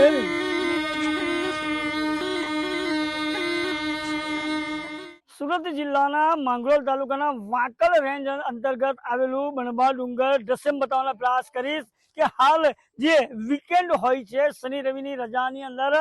દેવી સુરત જિલ્લાના માંગરોળ તાલુકાના વાંકલ રેન્જ અંતર્ગત આવેલું બણબા ડુંગર દ્રશ્ય બતાવવાનો પ્રયાસ કરીશ. કે હાલ જે વીકેન્ડ હોય છે, શનિ રવિની રજાની અંદર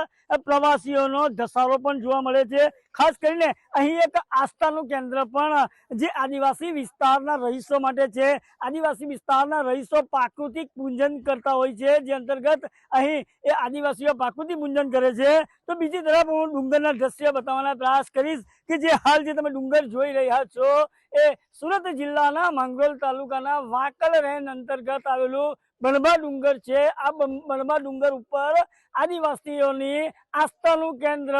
પ્રવાસીઓનો ધસારો પણ જોવા મળે છે. ખાસ કરીને અહીં એક આસ્થાનું કેન્દ્ર પણ જે આદિવાસી વિસ્તારના રહીશો માટે છે. આદિવાસી વિસ્તારના રહીશો પ્રાકૃતિક પૂજન કરતા હોય છે. જે અંતર્ગત અહીં એ આદિવાસીઓ પ્રાકૃતિક પૂજન કરે છે. તો બીજી તરફ હું ડુંગરના દ્રશ્ય બતાવવાના પ્રયાસ કરીશ કે જે હાલ જે તમે ડુંગર જોઈ રહ્યા છો, એ સુરત જિલ્લાના માંગરોળ તાલુકાના વાંકલ રેન્જ અંતર્ગત આવેલું બણબા ડુંગર છે. આ બણબા ડુંગર ઉપર આદિવાસીઓની આસ્થાનું કેન્દ્ર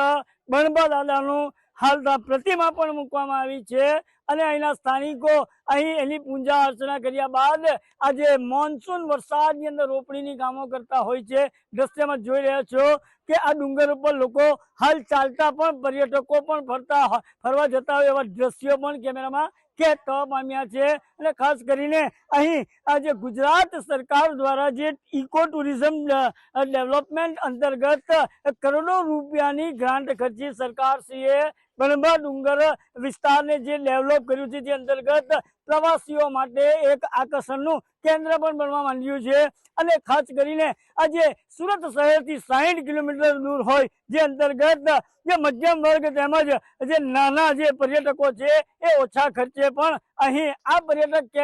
બણબા દાદાનું હાલ પ્રતિમા પણ મૂકવામાં આવી છે અને અહીંના સ્થાનિકો અહીં એની પૂજા અર્ચના કર્યા બાદ આજે મોન્સૂન વરસાદની અંદર રોપણીની કામો કરતા હોય છે. દ્રશ્યમાં જોઈ રહ્યા છો કે આ ડુંગર ઉપર લોકો હાલ ચાલતા પણ પર્યટકો પણ ફરતા ફરવા જતા હોય એવા દ્રશ્યો પણ કેમેરામાં કેદ થવા પામ્યા છે અને ખાસ કરીને અહીં આજે ગુજરાત સરકાર દ્વારા જે ઇકો ટુરિઝમ ડેવલપમેન્ટ અંતર્ગત કરોડો રૂપિયાની ગ્રાન્ટ ખર્ચી સરકારશ્રીએ બણબા ડુંગર વિસ્તારને જે ડેવલપ કર્યું છે તે અંતર્ગત પ્રવાસીઓ માટે એક આકર્ષણનું કેન્દ્ર પણ બનવા માંડ્યું છે. અને ખાસ કરીને આજે સુરત શહેરથી સાહીઠ કિલોમીટર દૂર હોય, જે અંતર્ગત જે મધ્યમ વર્ગ તેમજ જે નાના જે પર્યટકો છે, એ ઓછા ખર્ચે પણ અહીં આ પર્યટક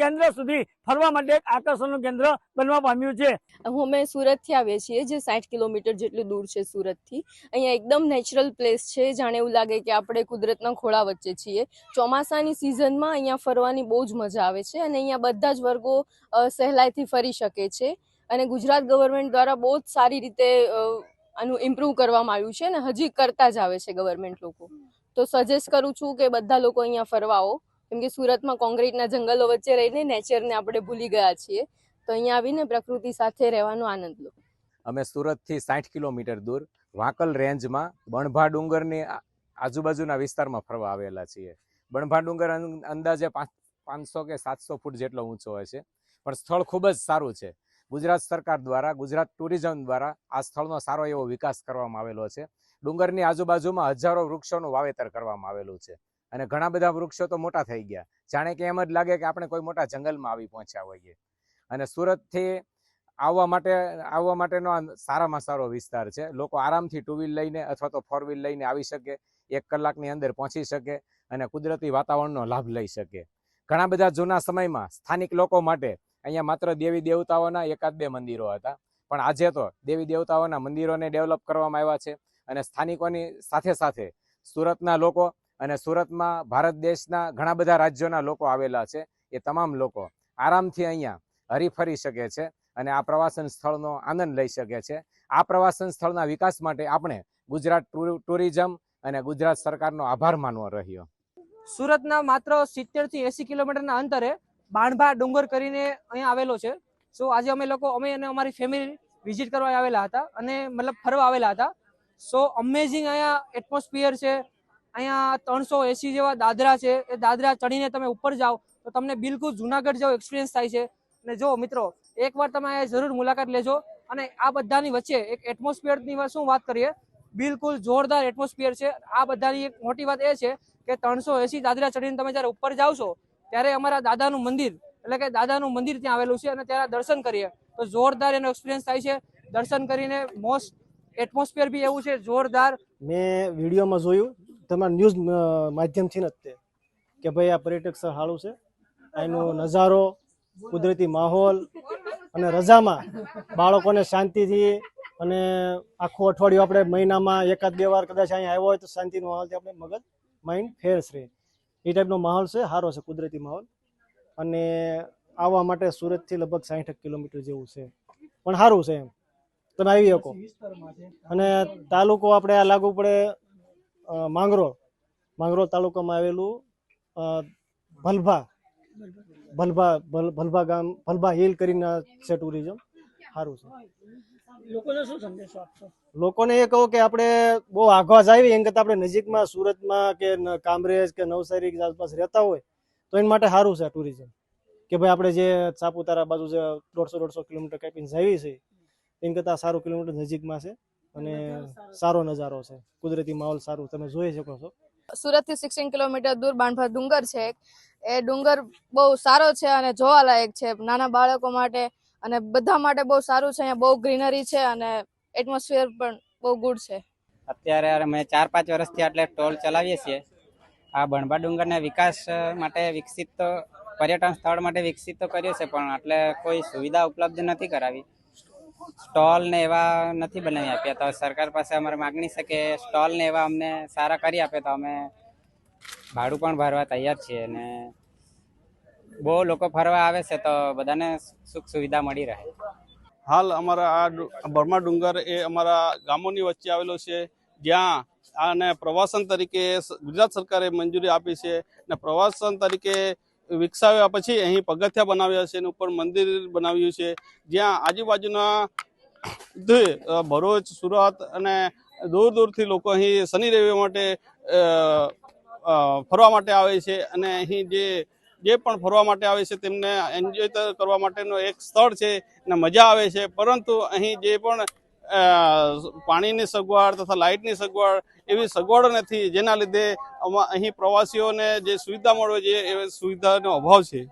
કેન્દ્ર સુધી ફરવા માટે એક આકર્ષણનું કેન્દ્ર બનવા પામ્યું છે. અમે સુરતથી આવીએ છીએ, જે સાઠ કિલોમીટર જેટલું દૂર છે સુરતથી. અહીંયા એકદમ નેચરલ પ્લેસ છે, જાણે એવું લાગે કે આપણે કુદરતના ખોળા વચ્ચે છીએ. ચોમાસાની સિઝનમાં અહીંયા ફરવાની બહુ જ મજા આવે છે અને અહીંયા બધા જ વર્ગો સહેલાઈથી ફરી શકે છે. અને ગુજરાત ગવર્મેન્ટ દ્વારા બહુ જ સારી રીતે આનું ઇમ્પ્રૂવ કરવામાં આવ્યું છે અને હજી કરતા જ આવે છે ગવર્મેન્ટ લોકો. તો સજેસ્ટ કરું છું કે બધા લોકો અહીંયા ફરવા આવો. કેમ કે સુરતમાં કોન્ક્રીટના જંગલો વચ્ચે રહીને નેચરને આપણે ભૂલી ગયા છીએ. તો અહીંયા આવીને પ્રકૃતિ સાથે રહેવાનો આનંદ લો. અમે સુરતથી સાઠ કિલોમીટર દૂર વાંકલ રેન્જમાં બણભા ડુંગરની આજુબાજુના વિસ્તારમાં ફરવા આવેલા છીએ. બણભા ડુંગર અંદાજે પાંચ, પાંચસો કે સાતસો ફૂટ જેટલો ઊંચો હોય છે. પણ સ્થળ ખૂબ જ સારું છે. ગુજરાત સરકાર દ્વારા, ગુજરાત ટુરિઝમ દ્વારા આ સ્થળનો સારો એવો વિકાસ કરવામાં આવેલો છે. ડુંગરની આજુબાજુમાં હજારો વૃક્ષોનું વાવેતર કરવામાં આવેલું છે. અને ઘણા બધા વૃક્ષો તો મોટા થઈ ગયા. જાણે કે એમ જ લાગે કે આપણે કોઈ મોટા જંગલમાં આવી પહોંચ્યા હોઈએ. અને સુરતથી આવવા માટે, આવવા માટેનો સારામાં સારો વિસ્તાર છે. લોકો આરામથી ટુ વ્હીલ લઈને અથવા તો ફોર વ્હીલ લઈને આવી શકે, એક કલાકની અંદર પહોંચી શકે અને કુદરતી વાતાવરણનો લાભ લઈ શકે. ઘણા બધા જૂના સમયમાં સ્થાનિક લોકો માટે અહીંયા માત્ર દેવી દેવતાઓના એકાદ બે મંદિરો હતા. પણ આજે તો દેવી દેવતાઓના મંદિરોને ડેવલપ કરવામાં આવ્યા છે અને સ્થાનિકોની સાથે સાથે સુરતના લોકો અને સુરતમાં ભારત દેશના ઘણા બધા રાજ્યોના લોકો આવેલા છે, એ તમામ લોકો આરામથી અહીંયા હરીફરી શકે છે અને આ પ્રવાસન સ્થળનો આનંદ લઈ શકે છે. આ પ્રવાસન સ્થળના વિકાસ માટે આપણે ગુજરાત ટુર- ટુરિઝમ અને ગુજરાત સરકારનો આભાર માનવો રહ્યો. સુરતના માત્ર સિત્તેરથી એસી કિલોમીટરના અંતરે બાણભા ડુંગર કરીને અહીંયા આવેલો છે. સો આજે અમે લોકો, અમે અને અમારી ફેમિલી વિઝિટ કરવા આવેલા હતા અને મતલબ ફરવા આવેલા હતા. સો અમેઝિંગ અહીંયા એટમોસ્ફિયર છે અહીંયા ત્રણસો એસી જેવા દાદરા છે. એ દાદરા ચડીને તમે ઉપર જાઓ તો તમને બિલકુલ જુનાગઢ જેવો એક્સપિરિયન્સ થાય છે. અને જો મિત્રો, એકવાર તમે અહીંયા જરૂર મુલાકાત લેજો. અને આ બધાની વચ્ચે એક એટમોસ્ફિયરની શું વાત કરીએ? બિલકુલ જોરદાર એટમોસ્ફિયર છે. આ બધાની એક મોટી વાત એ છે કે ત્રણસો એસી દાદરા ચડીને તમે જ્યારે ઉપર જાઓ છો, ત્યારે અમારા દાદાનું મંદિર, એટલે કે દાદાનું મંદિર ત્યાં આવેલું છે અને ત્યારે દર્શન કરીએ. તો જોરદાર એનો એક્સપિરિયન્સ થાય છે. દર્શન કરીને મોસ્ટ એટમોસ્ફિયર બી એવું છે, જોરદાર. મેં વિડીયોમાં જોયું તમારા ન્યૂઝ માધ્યમથી જ તે? કે ભાઈ આ પર્યટક સ્થળ સારું છે? અહીંનો નજારો, કુદરતી માહોલ અને રજામાં બાળકોને શાંતિથી અને આખું અઠવાડિયું આપણે મહિનામાં એકાદ બે વાર કદાચ અહીંયા આવ્યો હોય તો શાંતિનો માહોલથી આપણે મગજ માઇન્ડ ફ્રેશ રહે. એ ટાઈપનો માહોલ છે, સારો છે, કુદરતી માહોલ. અને આવવા માટે સુરતથી લગભગ સાઠ કિલોમીટર જેવું છે. પણ સારું છે એમ. તમે આવી શકો. અને તાલુકો આપણે આ લાગુ પડે માંગરોળ. માંગરોળ તાલુકામાં આવેલું ભલભા. ભલભા ભલ- ભલભા ગામ ભલભા હિલ કરીને છે ટુરિઝમ. સારું છે. લોકોને શું સંદેશો આપશો? લોકોને એ કહો કે આપણે બહુ આઘવા જાવી એમ કરતાં આપણે નજીકમાં સુરતમાં કે કામરેજ કે નવસારી આસપાસ રહેતા હોય તો એના માટે સારું છે ટુરિઝમ. કે ભાઈ આપણે જે સાપુતારા બાજુ જે દોઢસો દોઢસો કિલોમીટર કાપીને જાવી છે એમ કરતાં સારું કિલોમીટર નજીકમાં છે. અને સારો. નજારો છે. કુદરતી માહોલ સારું. તમે જોઈ શકો છો. સુરતથી સિક્સટીન કિલોમીટર દૂર બાણભા ડુંગર છે. એ ડુંગર બહુ સારો છે અને જોવાલાયક છે. નાના બાળકો માટે અને બધા માટે બહુ સારું છે. અહીંયા બહુ ગ્રીનરી છે અને એટમોસ્ફિયર પણ બહુ ગુડ છે. અત્યારે અમે ચાર પાંચ વર્ષથી આટલે ટોલ ચલાવીએ છીએ. આ બણભા ડુંગરને વિકાસ માટે વિકસિત તો પર્યટન સ્થળ માટે વિકસિત તો કર્યું છે પણ આટલે કોઈ સુવિધા ઉપલબ્ધ નથી કરાવી. સ્ટોલ ને એવા નથી બનાવી આપ્યા. તો સરકાર પાસે અમારે માગણી છે કે સ્ટોલ ને એવા અમને સારા કરી આપે તો અમે ભાડું પણ ભરવા તૈયાર છીએ અને બહુ લોકો ફરવા આવે છે તો બધાને સુખ સુવિધા મળી રહે. હાલ અમારા આ બર્મા ડુંગર એ અમારા ગામોની વચ્ચે આવેલો છે. જ્યાં આને પ્રવાસન તરીકે ગુજરાત સરકારે મંજૂરી આપી છે અને પ્રવાસન તરીકે વિકસાવ્યા પછી અહીં પગથિયા બનાવ્યા છે, એની ઉપર મંદિર બનાવ્યું છે. જ્યાં આજુબાજુના ભરૂચ, સુરત અને દૂર દૂરથી લોકો અહીં શનિ રવિ માટે ફરવા માટે આવે છે અને અહીં જે જે પણ ફરવા માટે આવે છે તેમને એન્જોય કરવા માટેનું એક સ્થળ છે અને મજા આવે છે. પરંતુ અહીં જે પણ પાણીની સગવડ તથા લાઇટની સગવડ એવી સગવડો નથી જેના લીધે અહીં પ્રવાસીઓને જે સુવિધા મળવી જોઈએ એ સુવિધાનો અભાવ છે.